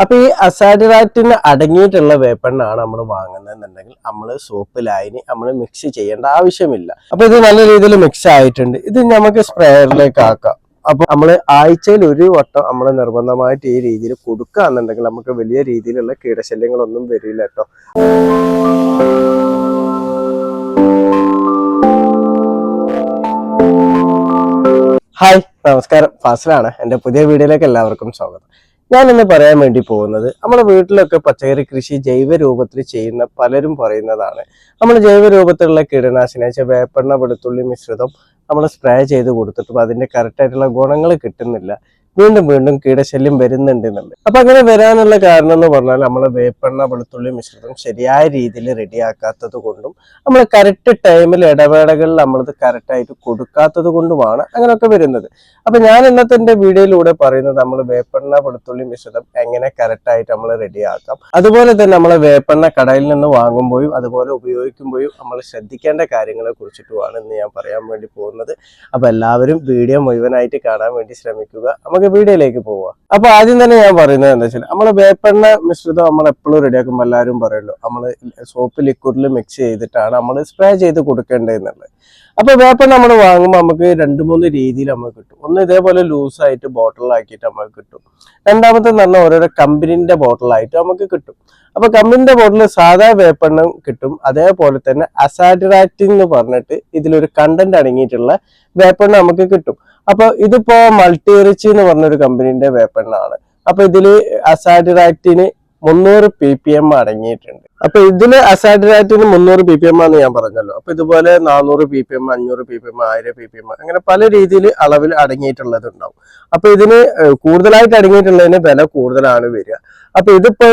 അപ്പൊ ഈ അസാഡിറാറ്റിന് അടങ്ങിയിട്ടുള്ള വേപ്പെണ്ണാണ് നമ്മൾ വാങ്ങുന്നതെന്നുണ്ടെങ്കിൽ നമ്മൾ സോപ്പ് ലായനി നമ്മൾ മിക്സ് ചെയ്യേണ്ട ആവശ്യമില്ല. അപ്പൊ ഇത് നല്ല രീതിയിൽ മിക്സ് ആയിട്ടുണ്ട്. ഇത് നമുക്ക് സ്പ്രേയറിലേക്ക് ആക്കാം. അപ്പൊ നമ്മൾ ആഴ്ചയിൽ ഒരു വട്ടം നമ്മൾ നിർബന്ധമായിട്ട് ഈ രീതിയിൽ കൊടുക്കുകയെന്നുണ്ടെങ്കിൽ നമുക്ക് വലിയ രീതിയിലുള്ള കീടശല്യങ്ങളൊന്നും വരില്ല കേട്ടോ. ഹായ് നമസ്കാരം. ഫാസിലാണ്. എന്റെ പുതിയ വീഡിയോയിലേക്ക് എല്ലാവർക്കും സ്വാഗതം. ഞാൻ ഇന്ന് പറയാൻ വേണ്ടി പോകുന്നത് നമ്മുടെ വീട്ടിലൊക്കെ പച്ചക്കറി കൃഷി ജൈവ രൂപത്തിൽ ചെയ്യുന്ന പലരും പറയുന്നതാണ്. നമ്മൾ ജൈവ രൂപത്തിലുള്ള കീടനാശിനി വെച്ചാൽ വേപ്പെണ്ണ വെളുത്തുള്ളി മിശ്രിതം നമ്മൾ സ്പ്രേ ചെയ്ത് കൊടുത്തിട്ടും അതിന്റെ കറക്റ്റായിട്ടുള്ള ഗുണങ്ങൾ കിട്ടുന്നില്ല. വീണ്ടും വീണ്ടും കീടശല്യം വരുന്നുണ്ട് എന്നുള്ളത് അപ്പൊ അങ്ങനെ വരാനുള്ള കാരണം എന്ന് പറഞ്ഞാൽ നമ്മൾ വേപ്പെണ്ണ വെളുത്തുള്ളി മിശ്രിതം ശരിയായ രീതിയിൽ റെഡിയാക്കാത്തത് കൊണ്ടും നമ്മൾ കറക്റ്റ് ടൈമിൽ ഇടവേളകളിൽ നമ്മളത് കറക്റ്റായിട്ട് കൊടുക്കാത്തത് കൊണ്ടുമാണ് അങ്ങനെയൊക്കെ വരുന്നത്. അപ്പൊ ഞാൻ ഇന്നത്തെ എന്റെ വീഡിയോയിലൂടെ പറയുന്നത് നമ്മൾ വേപ്പെണ്ണ വെളുത്തുള്ളി മിശ്രിതം എങ്ങനെ കറക്റ്റായിട്ട് നമ്മൾ റെഡിയാക്കാം. അതുപോലെ തന്നെ നമ്മൾ വേപ്പെണ്ണ കടയിൽ നിന്ന് വാങ്ങുമ്പോഴും അതുപോലെ ഉപയോഗിക്കുമ്പോഴും നമ്മൾ ശ്രദ്ധിക്കേണ്ട കാര്യങ്ങളെ കുറിച്ചിട്ടുമാണ് ഇന്ന് ഞാൻ പറയാൻ വേണ്ടി പോകുന്നത്. അപ്പൊ എല്ലാവരും വീഡിയോ മുഴുവനായിട്ട് കാണാൻ വേണ്ടി ശ്രമിക്കുക. നമുക്ക് വീഡിയോയിലേക്ക് പോവാം. അപ്പൊ ആദ്യം തന്നെ ഞാൻ പറയുന്നത് എന്താ വെച്ചാൽ നമ്മൾ വേപ്പെണ്ണ മിശ്രിതം നമ്മൾ എപ്പോഴും റെഡിയാക്കുമ്പോൾ എല്ലാവരും പറയുള്ളൂ. നമ്മൾ സോപ്പ് ലിക്വിഡിൽ മിക്സ് ചെയ്തിട്ടാണ് നമ്മൾ സ്പ്രേ ചെയ്ത് കൊടുക്കേണ്ടതെന്നുള്ളത്. അപ്പൊ വേപ്പെണ്ണ നമ്മൾ വാങ്ങുമ്പോൾ നമുക്ക് രണ്ട് മൂന്ന് രീതിയിൽ നമുക്ക് കിട്ടും. ഒന്ന് ഇതേപോലെ ലൂസ് ലൂസായിട്ട് ബോട്ടിലാക്കിയിട്ട് നമുക്ക് കിട്ടും. രണ്ടാമത്തെ എന്ന് പറഞ്ഞാൽ ഓരോരോ കമ്പനിന്റെ ബോട്ടിലായിട്ട് നമുക്ക് കിട്ടും. അപ്പൊ കമ്പനിന്റെ ബോട്ടിൽ സാധാ വേപ്പെണ്ണം കിട്ടും. അതേപോലെ തന്നെ അസാഡിറാക്റ്റിൻ എന്ന് പറഞ്ഞിട്ട് ഇതിലൊരു കണ്ടന്റ് അടങ്ങിയിട്ടുള്ള വേപ്പെണ്ണ നമുക്ക് കിട്ടും. അപ്പൊ ഇതിപ്പോ മൾട്ടിറിച്ച് എന്ന് പറഞ്ഞൊരു കമ്പനിന്റെ വേപ്പെണ്ണാണ്. അപ്പൊ ഇതിൽ അസാഡിറാക്റ്റിന് മുന്നൂറ് പി പി എം അടങ്ങിയിട്ടുണ്ട്. അപ്പൊ ഇതിൽ അസാഡിറാറ്റിന് മുന്നൂറ് പി പി എം ആണെന്ന് ഞാൻ പറഞ്ഞല്ലോ. അപ്പൊ ഇതുപോലെ നാനൂറ് പി പി എം അഞ്ഞൂറ് പി പി എം ആയിരം പി പി എം അങ്ങനെ പല രീതിയിൽ അളവിൽ അടങ്ങിയിട്ടുള്ളത് ഉണ്ടാവും അപ്പൊ ഇതിന് കൂടുതലായിട്ട് അടങ്ങിയിട്ടുള്ളതിന് വില കൂടുതലാണ് വരിക. അപ്പൊ ഇതിപ്പോ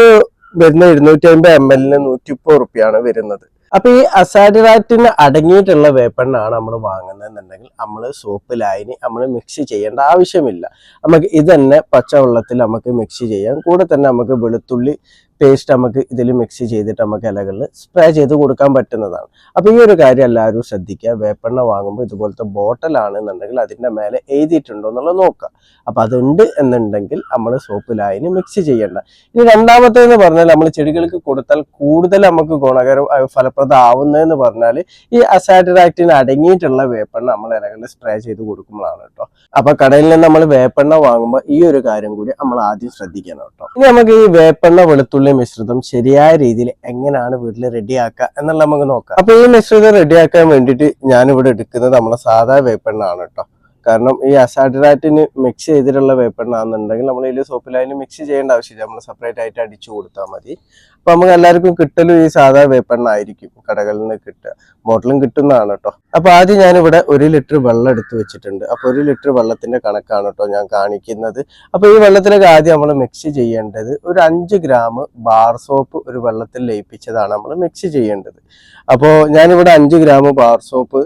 വരുന്ന ഇരുന്നൂറ്റി അമ്പത് എം എല്ലിന് നൂറ്റി മുപ്പത് റുപ്യാണ് വരുന്നത്. അപ്പൊ ഈ അസാഡിറാറ്റിന് അടങ്ങിയിട്ടുള്ള വേപ്പെണ്ണാണ് നമ്മൾ വാങ്ങുന്നതെന്നുണ്ടെങ്കിൽ നമ്മൾ സോപ്പ് ലായനി നമ്മൾ മിക്സ് ചെയ്യേണ്ട ആവശ്യമില്ല. നമുക്ക് ഇത് തന്നെ പച്ചവെള്ളത്തിൽ നമുക്ക് മിക്സ് ചെയ്യാം. കൂടെ തന്നെ നമുക്ക് വെളുത്തുള്ളി പേസ്റ്റ് നമുക്ക് ഇതിൽ മിക്സ് ചെയ്തിട്ട് നമുക്ക് ഇലകളിൽ സ്പ്രേ ചെയ്ത് കൊടുക്കാൻ പറ്റുന്നതാണ്. അപ്പൊ ഈ ഒരു കാര്യം എല്ലാവരും ശ്രദ്ധിക്കുക. വേപ്പെണ്ണ വാങ്ങുമ്പോൾ ഇതുപോലത്തെ ബോട്ടലാണെന്നുണ്ടെങ്കിൽ അതിന്റെ മേലെ എഴുതിയിട്ടുണ്ടോ എന്നുള്ളത് നോക്കുക. അപ്പൊ അതുണ്ട് എന്നുണ്ടെങ്കിൽ നമ്മൾ സോപ്പ് ലായനി മിക്സ് ചെയ്യേണ്ട. ഇനി രണ്ടാമത്തേന്ന് പറഞ്ഞാൽ നമ്മൾ ചെടികൾക്ക് കൊടുത്താൽ കൂടുതൽ നമുക്ക് ഗുണകരം ഫലപ്രദമാവുന്നതെന്ന് പറഞ്ഞാൽ ഈ അസാറ്ററാക്റ്റിന് അടങ്ങിയിട്ടുള്ള വേപ്പെണ്ണ നമ്മൾ ഇലകളിൽ സ്പ്രേ ചെയ്ത് കൊടുക്കുമ്പോഴാണ് കേട്ടോ. അപ്പൊ കടയിൽ നിന്ന് നമ്മൾ വേപ്പെണ്ണ വാങ്ങുമ്പോൾ ഈ ഒരു കാര്യം കൂടി നമ്മൾ ആദ്യം ശ്രദ്ധിക്കണം കേട്ടോ. ഇനി നമുക്ക് ഈ വേപ്പെണ്ണ വെളുത്തുള്ളി മിശ്രിതം ശരിയായ രീതിയിൽ എങ്ങനെയാണ് വീട്ടിൽ റെഡിയാക്കുക എന്നുള്ള നമുക്ക് നോക്കാം. അപ്പൊ ഈ മിശ്രിതം റെഡിയാക്കാൻ വേണ്ടിയിട്ട് ഞാനിവിടെ എടുക്കുന്നത് നമ്മളെ സാധാ വേപ്പെണ്ണാണ് കേട്ടോ. കാരണം ഈ അസാഡറാറ്റിന് മിക്സ് ചെയ്തിട്ടുള്ള വേപ്പെണ്ണ ആണെന്നുണ്ടെങ്കിൽ നമ്മൾ ഇതിൽ സോപ്പിലായാലും മിക്സ് ചെയ്യേണ്ട ആവശ്യമില്ല. നമ്മൾ സെപ്പറേറ്റ് ആയിട്ട് അടിച്ചു കൊടുത്താൽ മതി. അപ്പൊ നമുക്ക് എല്ലാവർക്കും കിട്ടലും ഈ സാധാ വേപ്പെണ്ണ ആയിരിക്കും കടകളിൽ നിന്ന് കിട്ടുക. ബോട്ടിലും കിട്ടുന്നതാണ് കേട്ടോ. അപ്പൊ ആദ്യം ഞാനിവിടെ ഒരു ലിറ്റർ വെള്ളം എടുത്തു വെച്ചിട്ടുണ്ട്. അപ്പോൾ ഒരു ലിറ്റർ വെള്ളത്തിന്റെ കണക്കാണ് കേട്ടോ ഞാൻ കാണിക്കുന്നത്. അപ്പോൾ ഈ വെള്ളത്തിലേക്ക് ആദ്യം നമ്മൾ മിക്സ് ചെയ്യേണ്ടത് ഒരു അഞ്ച് ഗ്രാം ബാർ സോപ്പ് ഒരു വെള്ളത്തിൽ ലയിപ്പിച്ചതാണ് നമ്മൾ മിക്സ് ചെയ്യേണ്ടത്. അപ്പോൾ ഞാനിവിടെ അഞ്ച് ഗ്രാം ബാർ സോപ്പ്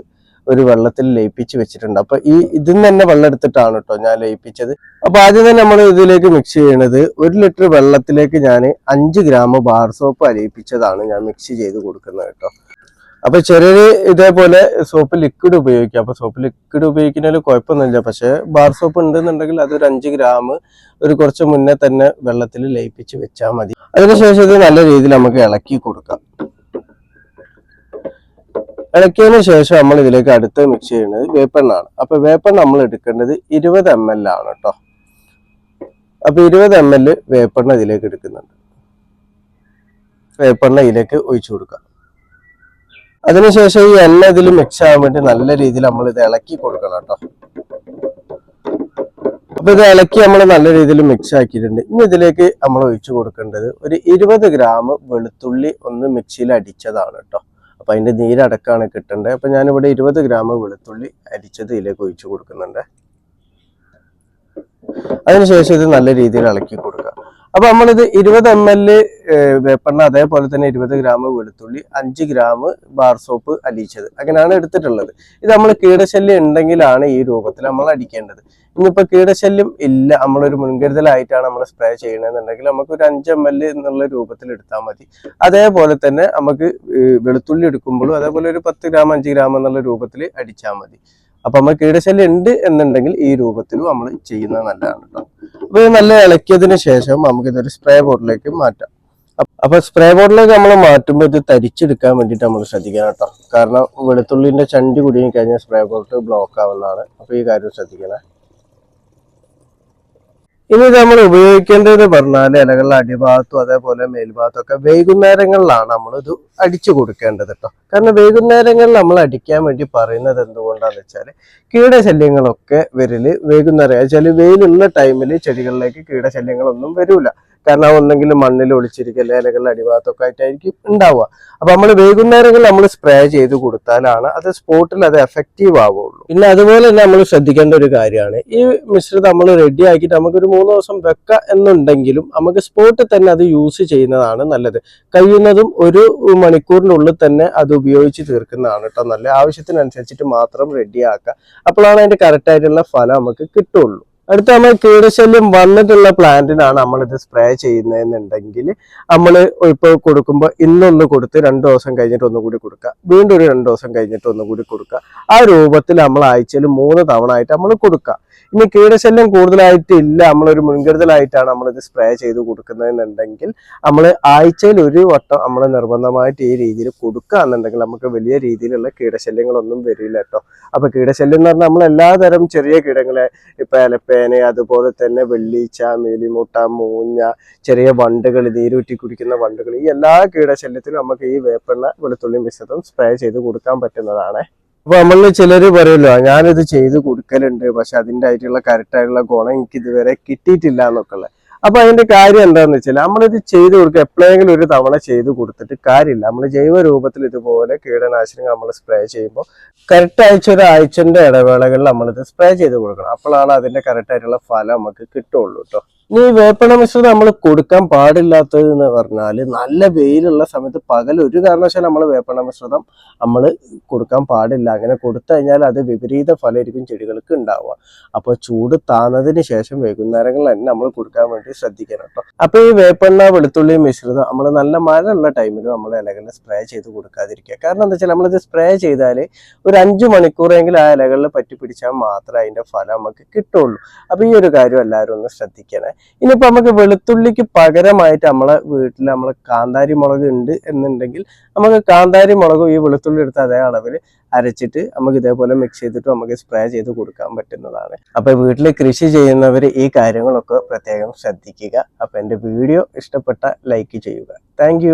ഒരു വെള്ളത്തിൽ ലയിപ്പിച്ച് വെച്ചിട്ടുണ്ട്. അപ്പൊ ഈ ഇതിൽ നിന്ന് തന്നെ വെള്ളം എടുത്തിട്ടാണ് കേട്ടോ ഞാൻ ലയിപ്പിച്ചത്. അപ്പൊ ആദ്യം തന്നെ നമ്മൾ ഇതിലേക്ക് മിക്സ് ചെയ്യണത് ഒരു ലിറ്റർ വെള്ളത്തിലേക്ക് ഞാൻ അഞ്ച് ഗ്രാം ബാർ സോപ്പ് അലിയിപ്പിച്ചതാണ് ഞാൻ മിക്സ് ചെയ്ത് കൊടുക്കുന്നത് കേട്ടോ. അപ്പൊ ചെറിയ ഇതേപോലെ സോപ്പ് ലിക്വിഡ് ഉപയോഗിക്കാം. അപ്പൊ സോപ്പ് ലിക്വിഡ് ഉപയോഗിക്കുന്നതിൽ കുഴപ്പമൊന്നുമില്ല. പക്ഷെ ബാർ സോപ്പ് ഉണ്ടെന്നുണ്ടെങ്കിൽ അതൊരു അഞ്ച് ഗ്രാം ഒരു കുറച്ച് മുന്നേ തന്നെ വെള്ളത്തിൽ ലയിപ്പിച്ച് വെച്ചാൽ മതി. അതിനുശേഷം ഇത് നല്ല രീതിയിൽ നമുക്ക് ഇളക്കി കൊടുക്കാം. ഇളക്കിയതിന് ശേഷം നമ്മൾ ഇതിലേക്ക് അടുത്ത് മിക്സ് ചെയ്യുന്നത് വേപ്പെണ്ണാണ് അപ്പൊ വേപ്പെണ്ണ നമ്മൾ എടുക്കേണ്ടത് ഇരുപത് എം എൽ ആണ് കേട്ടോ അപ്പൊ ഇരുപത് എം എൽ വേപ്പെണ്ണ ഇതിലേക്ക് എടുക്കുന്നുണ്ട്. വേപ്പെണ്ണ ഇതിലേക്ക് ഒഴിച്ചു കൊടുക്കാം അതിനുശേഷം ഈ എണ്ണ ഇതിൽ മിക്സ് ആവാൻ വേണ്ടി നല്ല രീതിയിൽ നമ്മൾ ഇത് ഇളക്കി കൊടുക്കണം കേട്ടോ അപ്പൊ ഇത് ഇളക്കി നമ്മൾ നല്ല രീതിയിൽ മിക്സ് ആക്കിയിട്ടുണ്ട്. ഇനി ഇതിലേക്ക് നമ്മൾ ഒഴിച്ചു കൊടുക്കേണ്ടത് ഒരു ഇരുപത് ഗ്രാം വെളുത്തുള്ളി ഒന്ന് മിക്സിയിൽ അടിച്ചതാണ് കേട്ടോ അപ്പൊ അതിന്റെ നീരടക്കാണ് കിട്ടേണ്ടത് അപ്പൊ ഞാനിവിടെ ഇരുപത് ഗ്രാം വെളുത്തുള്ളി അരിച്ചത് ഇതിലേക്ക് ഒഴിച്ചു കൊടുക്കുന്നുണ്ട്. അതിനുശേഷം ഇത് നല്ല രീതിയിൽ ഇളക്കി കൊടുക്കുക അപ്പൊ നമ്മളിത് ഇരുപത് എം എൽ വേപ്പെണ്ണ അതേപോലെ തന്നെ ഇരുപത് ഗ്രാം വെളുത്തുള്ളി അഞ്ച് ഗ്രാം ബാർ സോപ്പ് അലിയിച്ചത്. അങ്ങനെയാണ് എടുത്തിട്ടുള്ളത്. ഇത് നമ്മൾ കീടശല്യം ഉണ്ടെങ്കിലാണ് ഈ രൂപത്തിൽ നമ്മൾ അടിക്കേണ്ടത്. ഇന്നിപ്പോ കീടശല്യം ഇല്ല നമ്മളൊരു മുൻകരുതലായിട്ടാണ് നമ്മൾ സ്പ്രേ ചെയ്യണമെന്നുണ്ടെങ്കിൽ നമുക്ക് ഒരു അഞ്ച് എം എൽ എന്നുള്ള രൂപത്തിൽ എടുത്താൽ മതി. അതേപോലെ തന്നെ നമുക്ക് വെളുത്തുള്ളി എടുക്കുമ്പോഴും അതേപോലെ ഒരു പത്ത് ഗ്രാം അഞ്ച് ഗ്രാം എന്നുള്ള രൂപത്തിൽ അടിച്ചാൽ മതി. അപ്പൊ നമ്മൾ കീടശല്യം ഉണ്ട് എന്നുണ്ടെങ്കിൽ ഈ രൂപത്തിലും നമ്മൾ ചെയ്യുന്നത് നല്ലതാണ് കേട്ടോ അപ്പൊ ഇത് നല്ല ഇളക്കിയതിന് ശേഷം നമുക്ക് ഇതൊരു സ്പ്രേ ബോട്ടിലേക്ക് മാറ്റാം. അപ്പോൾ അപ്പൊ സ്പ്രേ ബോട്ടിലേക്ക് നമ്മൾ മാറ്റുമ്പോൾ ഇത് തരിച്ചെടുക്കാൻ വേണ്ടിയിട്ട് നമ്മൾ ശ്രദ്ധിക്കണം കേട്ടോ കാരണം വെളുത്തുള്ളിന്റെ ചണ്ടി കുടുങ്ങി കഴിഞ്ഞാൽ സ്പ്രേ ബോട്ടിൽ ബ്ലോക്ക് ആവുന്നതാണ്. അപ്പൊ ഈ കാര്യം ശ്രദ്ധിക്കണം. ഇനി നമ്മൾ ഉപയോഗിക്കേണ്ടത് പറഞ്ഞാൽ ഇലകളുടെ അടിഭാഗത്തും അതേപോലെ മേൽഭാഗത്തും ഒക്കെ വൈകുന്നേരങ്ങളിലാണ് നമ്മൾ ഇത് അടിച്ചു കൊടുക്കേണ്ടത് കേട്ടോ കാരണം വൈകുന്നേരങ്ങളിൽ നമ്മൾ അടിക്കാൻ വേണ്ടി പറയുന്നത് എന്തുകൊണ്ടാന്ന് വെച്ചാൽ കീടശല്യങ്ങളൊക്കെ വരൽ വൈകുന്നേരം വെച്ചാൽ വെയിലുള്ള ടൈമിൽ ചെടികളിലേക്ക് കീടശല്യങ്ങളൊന്നും വരൂല. കാരണം ഒന്നെങ്കിൽ മണ്ണിൽ ഒളിച്ചിരിക്കുക ഇലകളുടെ അടിഭാഗത്തൊക്കെ ആയിട്ടായിരിക്കും ഉണ്ടാവുക. അപ്പൊ നമ്മൾ വൈകുന്നേരങ്ങളിൽ നമ്മൾ സ്പ്രേ ചെയ്ത് കൊടുത്താലാണ് അത് സ്പോട്ടിൽ അത് എഫക്റ്റീവ് ആവുള്ളൂ. പിന്നെ അതുപോലെ തന്നെ നമ്മൾ ശ്രദ്ധിക്കേണ്ട ഒരു കാര്യമാണ്. ഈ മിശ്രിതം നമ്മൾ റെഡി ആക്കിയിട്ട് നമുക്കൊരു മൂന്ന് ദിവസം വെക്ക എന്നുണ്ടെങ്കിലും നമുക്ക് സ്പോട്ടിൽ തന്നെ അത് യൂസ് ചെയ്യുന്നതാണ് നല്ലത്. കഴിയുന്നതും ഒരു മണിക്കൂറിനുള്ളിൽ തന്നെ അത് ഉപയോഗിച്ച് തീർക്കുന്നതാണ് കേട്ടോ നല്ല ആവശ്യത്തിനനുസരിച്ചിട്ട് മാത്രം റെഡിയാക്കുക അപ്പോഴാണ് അതിന്റെ കറക്റ്റ് ആയിട്ടുള്ള ഫലം നമുക്ക് കിട്ടുള്ളൂ. അടുത്ത നമ്മൾ കീടശല്യം വന്നിട്ടുള്ള പ്ലാന്റിനാണ് നമ്മൾ ഇത് സ്പ്രേ ചെയ്യുന്നതെന്നുണ്ടെങ്കിൽ നമ്മൾ ഇപ്പോൾ കൊടുക്കുമ്പോൾ ഇന്നൊന്ന് കൊടുത്ത് രണ്ട് ദിവസം കഴിഞ്ഞിട്ട് ഒന്നുകൂടി കൊടുക്കുക. വീണ്ടും ഒരു രണ്ട് ദിവസം കഴിഞ്ഞിട്ട് ഒന്നുകൂടി കൊടുക്കുക. ആ രൂപത്തിൽ നമ്മൾ ആഴ്ചയിൽ മൂന്ന് തവണ ആയിട്ട് നമ്മൾ കൊടുക്കുക. ഇനി കീടശല്യം കൂടുതലായിട്ട് ഇല്ല നമ്മളൊരു മുൻകരുതലായിട്ടാണ് നമ്മളിത് സ്പ്രേ ചെയ്ത് കൊടുക്കുന്നതെന്നുണ്ടെങ്കിൽ നമ്മൾ ആഴ്ചയിൽ ഒരു വട്ടം നമ്മൾ നിർബന്ധമായിട്ട് ഈ രീതിയിൽ കൊടുക്കുക എന്നുണ്ടെങ്കിൽ നമുക്ക് വലിയ രീതിയിലുള്ള കീടശല്യങ്ങളൊന്നും വരില്ല കേട്ടോ. അപ്പൊ കീടശല്യം എന്ന് പറഞ്ഞാൽ നമ്മൾ എല്ലാതരം ചെറിയ കീടങ്ങളെ ഇപ്പൊ ഇലപ്പേന് അതുപോലെ തന്നെ വെള്ളീച്ച മേലിമുട്ട മൂഞ്ഞ ചെറിയ വണ്ടുകൾ നീരൂറ്റി കുടിക്കുന്ന വണ്ടുകൾ. ഈ എല്ലാ കീടശല്യത്തിനും നമുക്ക് ഈ വേപ്പെണ്ണ വെളുത്തുള്ളി മിശ്രിതം സ്പ്രേ ചെയ്ത് കൊടുക്കാൻ പറ്റുന്നതാണ്. അപ്പൊ നമ്മളിൽ ചിലര് പറയുമല്ലോ ഞാനിത് ചെയ്ത് കൊടുക്കലുണ്ട് പക്ഷെ അതിന്റെ ആയിട്ടുള്ള കറക്റ്റായിട്ടുള്ള ഗുണം എനിക്ക് ഇതുവരെ കിട്ടിയിട്ടില്ല എന്നൊക്കെ ഉള്ളത് അപ്പൊ അതിന്റെ കാര്യം എന്താന്ന് വെച്ചാൽ നമ്മളിത് ചെയ്ത് കൊടുക്കുക എപ്പോഴെങ്കിലും ഒരു തവണ ചെയ്ത് കൊടുത്തിട്ട് കാര്യമില്ല. നമ്മൾ ജൈവ രൂപത്തിൽ ഇതുപോലെ കീടനാശിനികൾ നമ്മൾ സ്പ്രേ ചെയ്യുമ്പോൾ കറക്റ്റ് ആഴ്ച ഒരു ആഴ്ചന്റെ ഇടവേളകളിൽ നമ്മളിത് സ്പ്രേ ചെയ്ത് കൊടുക്കണം. അപ്പോഴാണ് അതിന്റെ കറക്റ്റ് ആയിട്ടുള്ള ഫലം നമുക്ക് കിട്ടുള്ളൂ കേട്ടോ ഇനി വേപ്പണ മിശ്രിതം നമ്മൾ കൊടുക്കാൻ പാടില്ലാത്തത് എന്ന് പറഞ്ഞാൽ നല്ല വെയിലുള്ള സമയത്ത് പകൽ ഒരു കാരണവശാലും നമ്മൾ വേപ്പണ മിശ്രിതം നമ്മൾ കൊടുക്കാൻ പാടില്ല. അങ്ങനെ കൊടുത്തു കഴിഞ്ഞാൽ അത് വിപരീത ഫലമായിരിക്കും ചെടികൾക്ക് ഉണ്ടാവുക. അപ്പോൾ ചൂട് താന്നതിന് ശേഷം വൈകുന്നേരങ്ങളിൽ തന്നെ നമ്മൾ കൊടുക്കാൻ ശ്രദ്ധിക്കണം കേട്ടോ അപ്പൊ ഈ വേപ്പെണ്ണ വെളുത്തുള്ളി മിശ്രിതം നമ്മൾ നല്ല മഴ ഉള്ള ടൈമിൽ നമ്മൾ ഇലകളിൽ സ്പ്രേ ചെയ്ത് കൊടുക്കാതിരിക്കുക. കാരണം എന്താ വെച്ചാൽ നമ്മളിത് സ്പ്രേ ചെയ്താൽ ഒരു അഞ്ചു മണിക്കൂറെങ്കിലും ആ ഇലകളിൽ പറ്റി പിടിച്ചാൽ മാത്രമേ അതിന്റെ ഫലം നമുക്ക് കിട്ടുള്ളൂ. അപ്പൊ ഈ ഒരു കാര്യം എല്ലാവരും ഒന്ന് ശ്രദ്ധിക്കണേ. ഇനിയിപ്പോ നമുക്ക് വെളുത്തുള്ളിക്ക് പകരമായിട്ട് നമ്മളെ വീട്ടിൽ നമ്മൾ കാന്താരി മുളക് ഉണ്ട് എന്നുണ്ടെങ്കിൽ നമുക്ക് കാന്താരി മുളകും ഈ വെളുത്തുള്ളി എടുത്ത് അതേ അളവിൽ അരച്ചിട്ട് നമുക്ക് ഇതേപോലെ മിക്സ് ചെയ്തിട്ട് നമുക്ക് സ്പ്രേ ചെയ്ത് കൊടുക്കാൻ പറ്റുന്നതാണ്. അപ്പൊ വീട്ടിൽ കൃഷി ചെയ്യുന്നവർ ഈ കാര്യങ്ങളൊക്കെ പ്രത്യേകം ശ്രദ്ധിക്കുക. അപ്പൊ എന്റെ വീഡിയോ ഇഷ്ടപ്പെട്ട ലൈക്ക് ചെയ്യുക. താങ്ക്